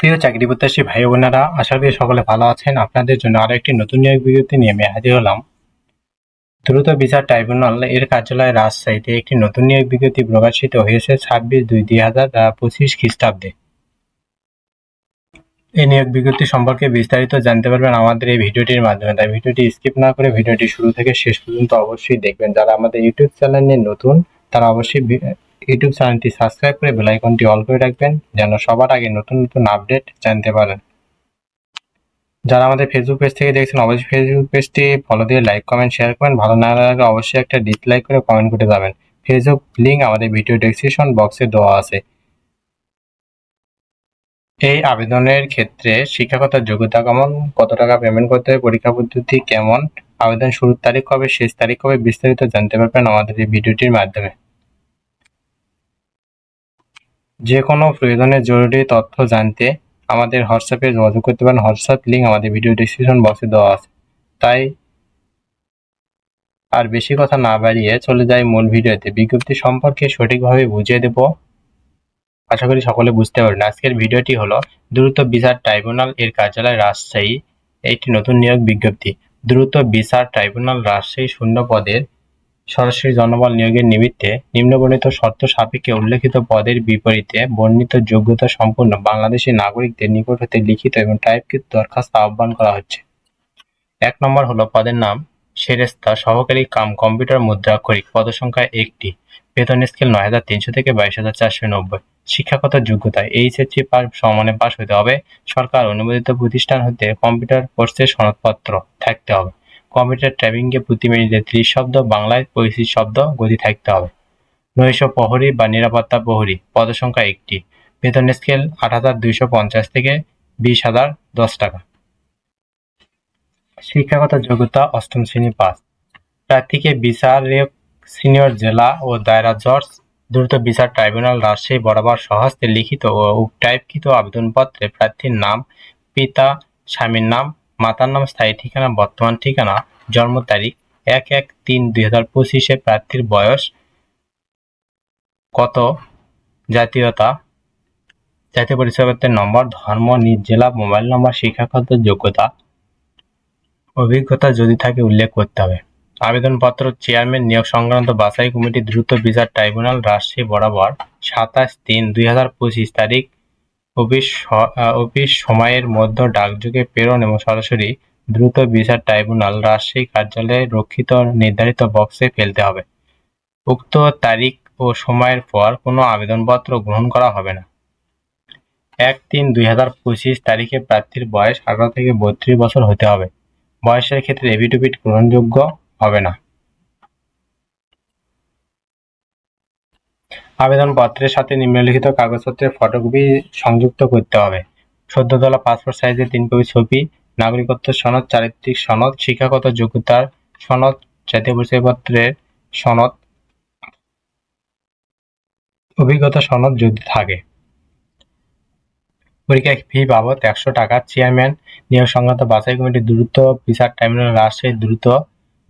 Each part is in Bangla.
প্রিয় চাকরি প্রত্যাশী ভাই বোনেরা, আশা করি সকলে ভালো আছেন। আপনাদের জন্য আরও একটি নতুন নিয়োগ বিজ্ঞপ্তি নিয়ে আমি হাজির হলাম। দ্রুত বিচার ট্রাইব্যুনাল এর কার্যালয় রাজশাহীতে একটি নতুন নিয়োগ বিজ্ঞপ্তি প্রকাশিত হয়েছে ছাব্বিশ দুই দুই হাজার পঁচিশ খ্রিস্টাব্দে। এই নিয়োগ বিজ্ঞপ্তি সম্পর্কে বিস্তারিত জানতে পারবেন আমাদের এই ভিডিওটির মাধ্যমে। তাই ভিডিওটি স্কিপ না করে ভিডিওটি শুরু থেকে শেষ পর্যন্ত অবশ্যই দেখবেন। যারা আমাদের ইউটিউব চ্যানেলে নতুন, তারা অবশ্যই ইউটিউব চ্যানেলটি সাবস্ক্রাইব করে বেল আইকনটি অল করে রাখবেন, যেন সবার আগে নতুন নতুন আপডেট জানতে পারেন। যারা আমাদের ফেসবুক পেজ থেকে দেখছেন, অবশ্যই ফেসবুক পেজটি ফলো দিয়ে লাইক কমেন্ট শেয়ার করবেন। ভালো না লাগলে অবশ্যই একটা ডিসলাইক করে কমেন্ট করে যাবেন। ফেসবুক লিংক আমাদের ভিডিও ডেসক্রিপশন বক্সে দেওয়া আছে। এই আবেদনের ক্ষেত্রে শিক্ষাগত যোগ্যতা কেমন? কত টাকা পেমেন্ট করতে হবে? পরীক্ষা পদ্ধতি কেমন? আবেদন শুরুর তারিখ কবে? শেষ তারিখ কবে? বিস্তারিত জানতে পারবেন আমাদের এই ভিডিওটির মাধ্যমে। যে কোনো প্রয়োজনে জরুরি তথ্য জানতে আমাদের হোয়াটসঅ্যাপে যোগাযোগ করতে পারেন। হোয়াটসঅ্যাপ লিঙ্ক আমাদের ভিডিও ডিসক্রিপশন বক্সে দেওয়া আছে। তাই আর বেশি কথা না বাড়িয়ে চলে যাই মূল ভিডিওতে। বিজ্ঞপ্তি সম্পর্কে সঠিকভাবে বুঝিয়ে দেব। আশা করি সকলে বুঝতে পারবেন। আজকের ভিডিওটি হলো দ্রুত বিচার ট্রাইব্যুনাল এর কার্যালয় রাজশাহী একটি নতুন নিয়োগ বিজ্ঞপ্তি। দ্রুত বিচার ট্রাইব্যুনাল রাজশাহী শূন্য পদের সরাসরি জনবল নিয়োগের নিমিত্তে নিম্নবর্ণিত শর্ত সাপেক্ষে উল্লেখিত পদের বিপরীতে বর্ণিত যোগ্যতা সম্পন্ন বাংলাদেশী নাগরিকদের নিকট হতে লিখিত এবং টাইপকৃত দরখাস্ত আহ্বান করা হচ্ছে। এক নম্বর হলো পদের নাম, সেরেস্তা, সহকারী কাম, কম্পিউটার মুদ্রাক্ষরিক পদসংখ্যা একটি। বেতন স্কেল নয় হাজার তিনশো থেকে বাইশ হাজার চারশো নব্বই। শিক্ষাগত যোগ্যতা, এইচএসসি পাস, সমানে পাস হতে হবে। সরকার অনুমোদিত প্রতিষ্ঠান হতে কম্পিউটার কোর্সের সনদপত্র থাকতে হবে। কম্পিউটার ট্যাবিংয়ে প্রতি মিনিটে ত্রিশ শব্দ, বাংলায় পঁয়ত্রিশ শব্দ গতি থাকতে হবে। নৈশ প্রহরী বা নিরাপত্তা প্রহরী, পদসংখ্যা একটি। বেতন স্কেল আট হাজার দুইশো পঞ্চাশ থেকে বিশ হাজার দশ টাকা। শিক্ষাগত যোগ্যতা অষ্টম শ্রেণি পাস। প্রার্থীকে বিচারক, সিনিয়র জেলা ও দায়রা জজ, দ্রুত বিচার ট্রাইব্যুনাল, রাজশাহী, বরাবর সহস্তে লিখিত ও টাইপকৃত আবেদনপত্রে প্রার্থীর নাম, পিতা, স্বামীর নাম মাতার নাম, স্থায়ী ঠিকানা, বর্তমান ঠিকানা, জন্ম তারিখ এক এক তিন দুই হাজার পঁচিশে, প্রার্থীর বয়স কত, জাতীয়তা, জাতীয় পরিচয়পত্রের নম্বর, ধর্ম, নিজ জেলা, মোবাইল নম্বর, শিক্ষাগত যোগ্যতা, অভিজ্ঞতা যদি থাকে উল্লেখ করতে হবে। আবেদনপত্র চেয়ারম্যান, নিয়োগ সংক্রান্ত বাছাই কমিটি, দ্রুত বিচার ট্রাইব্যুনাল রাজশাহী বরাবর সাতাশ তিন দুই হাজার পঁচিশ তারিখ অফিস সময়ের মধ্যে ডাকযোগে প্রেরণ এবং সরাসরি দ্রুত বিচার ট্রাইব্যুনাল রাজশাহী কার্যালয়ে রক্ষিত নির্ধারিত বক্সে ফেলতে হবে। উক্ত তারিখ ও সময়ের পর কোনো আবেদনপত্র গ্রহণ করা হবে না। এক তিন দুই হাজার পঁচিশ তারিখে প্রার্থীর বয়স আঠারো থেকে বত্রিশ বছর হতে হবে। বয়সের ক্ষেত্রে এভিডেভিট গ্রহণযোগ্য হবে না। আবেদনপত্রের সাথে নিম্নলিখিত কাগজপত্রের ফটোকপি সংযুক্ত করতে হবে। সদ্য তোলা পাসপোর্ট সাইজের তিন কপি ছবি, নাগরিকত্ব সনদ, চারিত্রিক সনদ, শিক্ষাগত যোগ্যতার সনদ, জাতীয় পরিচয়পত্রের সনদ, অভিজ্ঞতা সনদ যদি থাকে। পরীক্ষা ফি বাবদ একশো টাকা চেয়ারম্যান নিয়োগ সংক্রান্ত বাছাই কমিটি দ্রুত বিচার ট্রাইব্যুনাল রাজশাহী দ্রুত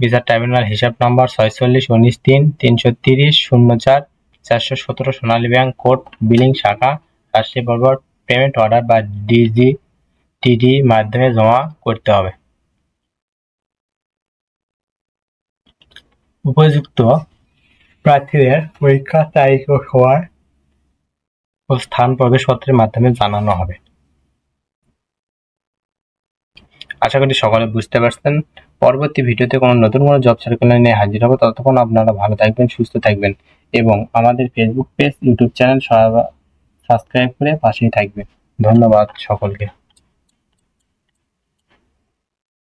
বিচার ট্রাইব্যুনাল হিসাব নম্বর ছয়চল্লিশ, উনিশ, তিন, তিনশো তিরিশ, শূন্য চার চারশো সতেরো সোনালী ব্যাংক কোর্ট, বিলিং শাখা, রাষ্ট্রীয় বরাবর পেমেন্ট অর্ডার বা ডিজি টিডি মাধ্যমে জমা করতে হবে। উপযুক্ত প্রার্থীদের পরীক্ষা তারিখ ও সময় ও স্থান প্রবেশপত্রের মাধ্যমে জানানো হবে। আশা করি সকলে বুঝতে পারছেন। পরবর্তী ভিডিওতে কোনো নতুন কোনো জব সার্কুলার নিয়ে হাজির হব। ততক্ষণ আপনারা ভালো থাকবেন, সুস্থ থাকবেন এবং আমাদের Facebook page YouTube channel subscribe করে পাশেই থাকবেন। ধন্যবাদ সকলকে।